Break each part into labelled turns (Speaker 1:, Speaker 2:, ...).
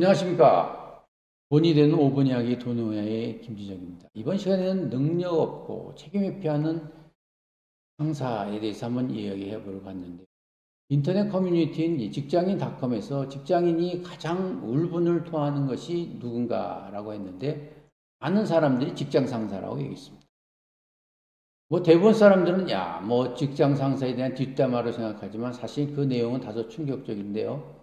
Speaker 1: 안녕하십니까. 본이 되는 5분 이야기 도노야의 김지정입니다. 이번 시간에는 능력 없고 책임 회피하는 상사에 대해서 한번 이야기해 보려고 하는데 인터넷 커뮤니티인 이 직장인닷컴에서 직장인이 가장 울분을 토하는 것이 누군가라고 했는데 많은 사람들이 직장 상사라고 얘기했습니다. 뭐 대부분 사람들은 야, 뭐 직장 상사에 대한 뒷담화로 생각하지만 사실 그 내용은 다소 충격적인데요.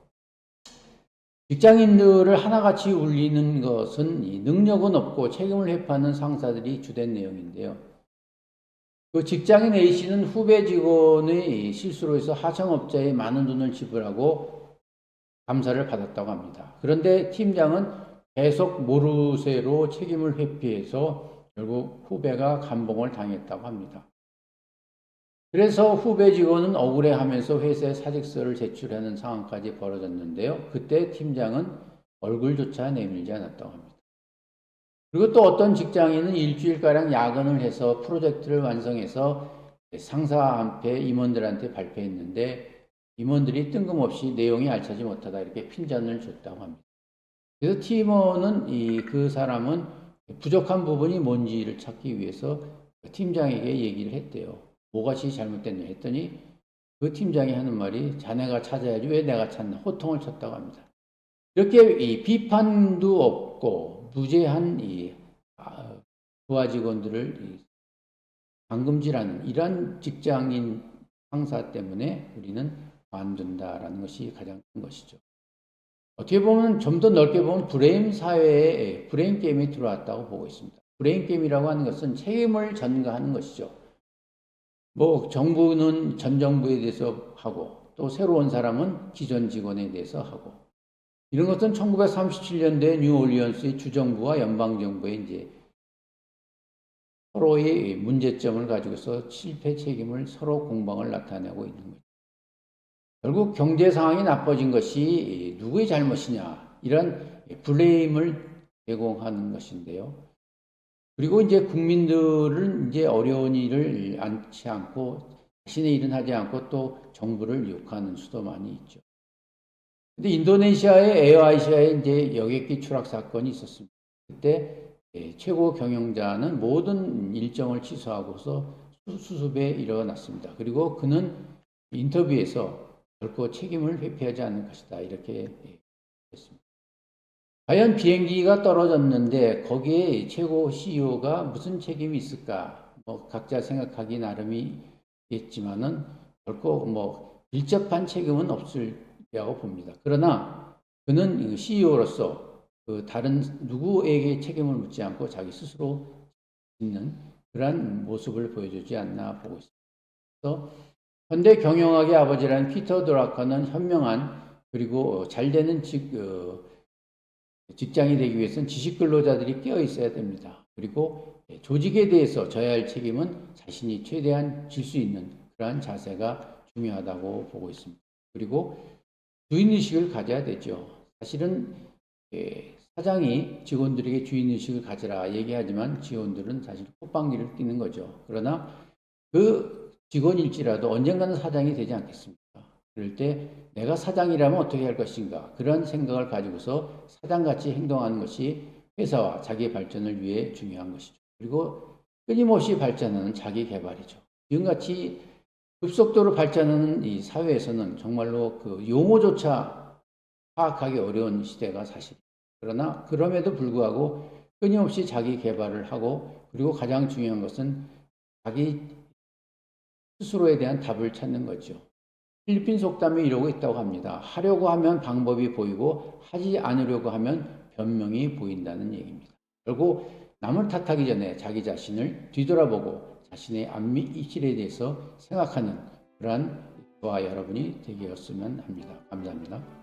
Speaker 1: 직장인들을 하나같이 울리는 것은 이 능력은 없고 책임을 회피하는 상사들이 주된 내용인데요. 그 직장인 A씨는 후배 직원의 실수로 해서 하청업자에 많은 돈을 지불하고 감사를 받았다고 합니다. 그런데 팀장은 계속 모르쇠로 책임을 회피해서 결국 후배가 감봉을 당했다고 합니다. 그래서 후배 직원은 억울해하면서 회사에 사직서를 제출하는 상황까지 벌어졌는데요. 그때 팀장은 얼굴조차 내밀지 않았다고 합니다. 그리고 또 어떤 직장인은 일주일가량 야근을 해서 프로젝트를 완성해서 상사한테 임원들한테 발표했는데 임원들이 뜬금없이 내용이 알차지 못하다 이렇게 핀잔을 줬다고 합니다. 그래서 팀원은 이 그 사람은 부족한 부분이 뭔지를 찾기 위해서 팀장에게 얘기를 했대요. 뭐가시 잘못됐냐 했더니 그 팀장이 하는 말이 자네가 찾아야지 왜 내가 찾나 호통을 쳤다고 합니다. 이렇게 이 비판도 없고 무죄한 이 아, 부하 직원들을 감금질하는 이러한 직장인 상사 때문에 우리는 관둔다라는 것이 가장 큰 것이죠. 어떻게 보면 좀 더 넓게 보면 브레인 사회에 브레인 게임이 들어왔다고 보고 있습니다. 브레인 게임이라고 하는 것은 책임을 전가하는 것이죠. 뭐 정부는 전 정부에 대해서 하고 또 새로운 사람은 기존 직원에 대해서 하고 이런 것은 1937년대 뉴올리언스의 주정부와 연방정부의 이제 서로의 문제점을 가지고서 실패 책임을 서로 공방을 나타내고 있는 거죠. 결국 경제 상황이 나빠진 것이 누구의 잘못이냐 이런 블레임을 제공하는 것인데요. 그리고 이제 국민들은 이제 어려운 일을 안지 않고 자신의 일은 하지 않고 또 정부를 욕하는 수도 많이 있죠. 근데 인도네시아의 에어아시아에 이제 여객기 추락 사건이 있었습니다. 그때 예, 최고 경영자는 모든 일정을 취소하고서 수습에 일어났습니다. 그리고 그는 인터뷰에서 결코 책임을 회피하지 않는 것이다. 이렇게 했습니다. 과연 비행기가 떨어졌는데 거기에 최고 CEO가 무슨 책임이 있을까? 뭐 각자 생각하기 나름이겠지만은 결코 뭐 밀접한 책임은 없을리라고 봅니다. 그러나 그는 CEO로서 그 다른 누구에게 책임을 묻지 않고 자기 스스로 있는 그러한 모습을 보여주지 않나 보고 있습니다. 그래서 현대 경영학의 아버지라는 피터 드라커는 현명한 그리고 잘 되는 직, 어, 직장이 되기 위해서는 지식 근로자들이 깨어 있어야 됩니다. 그리고 조직에 대해서 져야 할 책임은 자신이 최대한 질 수 있는 그러한 자세가 중요하다고 보고 있습니다. 그리고 주인의식을 가져야 되죠. 사실은 예, 사장이 직원들에게 주인의식을 가져라 얘기하지만 직원들은 사실 꽃방귀를 뛰는 거죠. 그러나 그 직원일지라도 언젠가는 사장이 되지 않겠습니까? 그럴 때 내가 사장이라면 어떻게 할 것인가 그런 생각을 가지고서 사장같이 행동하는 것이 회사와 자기 발전을 위해 중요한 것이죠. 그리고 끊임없이 발전하는 자기 개발이죠. 지금같이 급속도로 발전하는 이 사회에서는 정말로 그 용어조차 파악하기 어려운 시대가 사실. 그러나 그럼에도 불구하고 끊임없이 자기 개발을 하고 그리고 가장 중요한 것은 자기 스스로에 대한 답을 찾는 거죠. 필리핀 속담에 이러고 있다고 합니다. 하려고 하면 방법이 보이고 하지 않으려고 하면 변명이 보인다는 얘기입니다. 결국 남을 탓하기 전에 자기 자신을 뒤돌아보고 자신의 안미 이실에 대해서 생각하는 그러한 저와 여러분이 되겠으면 합니다. 감사합니다.